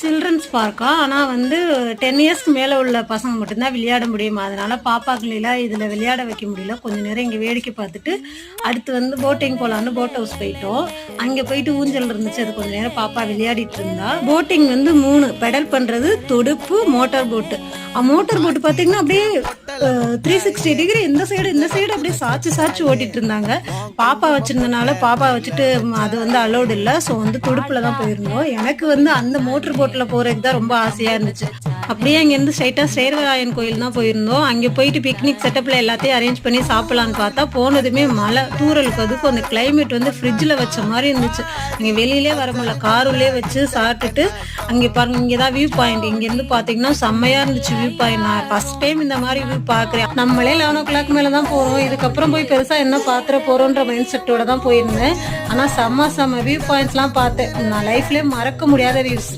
Children's பார்க்கா ஆனால் வந்து ten இயர்ஸ்க்கு மேலே உள்ள பசங்க மட்டும்தான் விளையாட முடியுமா? அதனால் பாப்பாக்களையெல்லாம் இதில் விளையாட வைக்க முடியல. கொஞ்ச நேரம் இங்கே வேடிக்கை பார்த்துட்டு அடுத்து வந்து போட்டிங் போகலான்னு போட் ஹவுஸ் போயிட்டோம். அங்கே போயிட்டு ஊஞ்சல் இருந்துச்சு. அது கொஞ்ச நேரம் பாப்பா விளையாடிட்டு இருந்தா. போட்டிங் வந்து மூணு. பெடல் பண்ணுறது தொடுப்பு மோட்டார் போட்டு மோட்டார் போட்டு பார்த்தீங்கன்னா அப்படியே த்ரீ சிக்ஸ்டி டிகிரி இந்த சைடு இந்த சைடு அப்படியே சாச்சு சாச்சு ஓட்டிட்டு இருந்தாங்க. பாப்பா வச்சிருந்தனால பாப்பா வச்சுட்டு அது வந்து அலோடு இல்லை. ஸோ வந்து துடுப்புல தான் போயிருந்தோம். எனக்கு வந்து அந்த மோட்டர் போட்டில் போறதுக்கு தான் ரொம்ப ஆசையா இருந்துச்சு. அப்படியே அங்கேருந்து ஸ்ட்ரைட்டாக சேர்வராயன் கோயில் தான் போயிருந்தோம். அங்கே போயிட்டு பிக்னிக் செட்டப்ல எல்லாத்தையும் அரேஞ்ச் பண்ணி சாப்பிடலான்னு பார்த்தா போனதுமே மழை தூரலுக்கு அதுக்கும் அந்த கிளைமேட் வந்து ஃப்ரிட்ஜில் வச்ச மாதிரி இருந்துச்சு. இங்கே வெளியிலே வர முடியல. காருள்ளே வச்சு சாப்பிட்டுட்டு அங்கே பாருங்க இங்கே தான் வியூ பாயிண்ட் இங்கேருந்து பார்த்தீங்கன்னா செம்மையாக இருந்துச்சு வியூ பாயிண்ட் நான் ஃபர்ஸ்ட் டைம் இந்த மாதிரி வியூ பாக்குறேன். நம்மளே லெவன் ஓ கிளாக் மேலதான் தான் இதுக்கப்புறம் போய் பெருசா என்ன பாத்திர போகிறோன்ற மைண்ட் செட்டோட தான் போயிருந்தேன். ஆனா செம்ம செம்ம வியூ பாயிண்ட்ஸ்லாம் பார்த்தேன். நான் லைஃப்லயே மறக்க முடியாத வியூஸ்